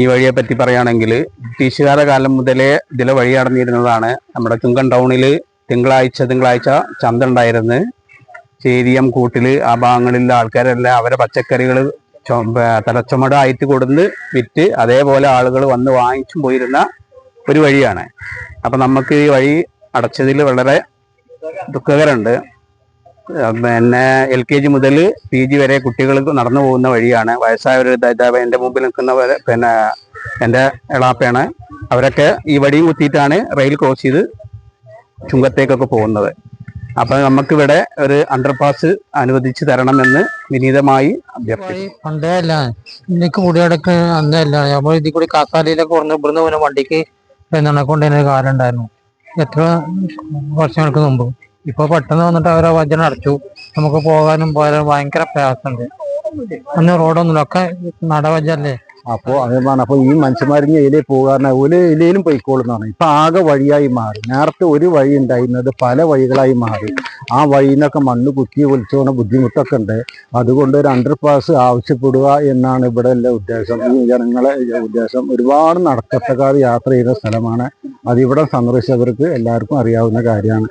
ഈ വഴിയെ പറ്റി പറയുകയാണെങ്കിൽ ബ്രിട്ടീഷുകാരുടെ കാലം മുതലേ ഇതിലെ വഴി അടഞ്ഞിരുന്നതാണ്. നമ്മുടെ ചുങ്കൻ ടൗണിൽ തിങ്കളാഴ്ച തിങ്കളാഴ്ച ചന്ത ഉണ്ടായിരുന്നു. ചേരിയം കൂട്ടിൽ ആ ഭാഗങ്ങളിലെ ആൾക്കാരെല്ലാം അവരെ പച്ചക്കറികൾ തലച്ചുമടായിട്ട് കൊടുന്ന് വിറ്റ് അതേപോലെ ആളുകൾ വന്ന് വാങ്ങിച്ചും പോയിരുന്ന ഒരു വഴിയാണ്. അപ്പൊ നമുക്ക് ഈ വഴി അടച്ചതിൽ വളരെ ദുഃഖകരമുണ്ട്. പിന്നെ എൽ കെ ജി മുതൽ പി ജി വരെ കുട്ടികൾ നടന്നു പോകുന്ന വഴിയാണ്. വയസ്സായവർ എന്റെ മുമ്പിൽ നിൽക്കുന്നവരെ പിന്നെ എന്റെ എളാപ്പയാണ്. അവരൊക്കെ ഈ വടിയും കുത്തിയിട്ടാണ് റെയിൽ ക്രോസ് ചെയ്ത് ചുങ്കത്തേക്കൊക്കെ പോകുന്നത്. അപ്പൊ നമുക്കിവിടെ ഒരു അണ്ടർപാസ് അനുവദിച്ചു തരണമെന്ന് വിനീതമായി പണ്ടേ കൂടി എത്ര വർഷങ്ങൾക്ക് മുമ്പ്? ഇപ്പൊ പെട്ടെന്ന് വന്നിട്ട് അവരെ വചനം അടച്ചു. നമുക്ക് പോകാനും പോയാലും ഭയങ്കര പ്രയാസമുണ്ട്. അന്ന് റോഡൊന്നുമില്ല. ഒക്കെ നടവജല്ലേ? അപ്പോ അതേമാണ് അപ്പൊ ഈ മനുഷ്യന്മാരിഞ്ഞ് ഇലയിൽ പോകാറുണ്ട് ഒരു ഇതിലേലും പോയിക്കോളുന്നതാണ് ഇപ്പൊ ആകെ വഴിയായി മാറി. നേരത്തെ ഒരു വഴി ഉണ്ടായിരുന്നത് പല വഴികളായി മാറി. ആ വഴിയിൽ നിന്നൊക്കെ മണ്ണ് കുത്തി ഒലിച്ചുകൊണ്ട് ബുദ്ധിമുട്ടൊക്കെ ഉണ്ട്. അതുകൊണ്ട് ഒരു അണ്ടർ പാസ് ആവശ്യപ്പെടുക എന്നാണ് ഇവിടെ എല്ലാ ഉദ്ദേശം. ഈ ജനങ്ങളെ ഉദ്ദേശം. ഒരുപാട് നടക്കത്തക്കാർ യാത്ര ചെയ്യുന്ന സ്ഥലമാണ്. അതിവിടെ സന്ദർശിച്ചവർക്ക് എല്ലാവർക്കും അറിയാവുന്ന കാര്യമാണ്.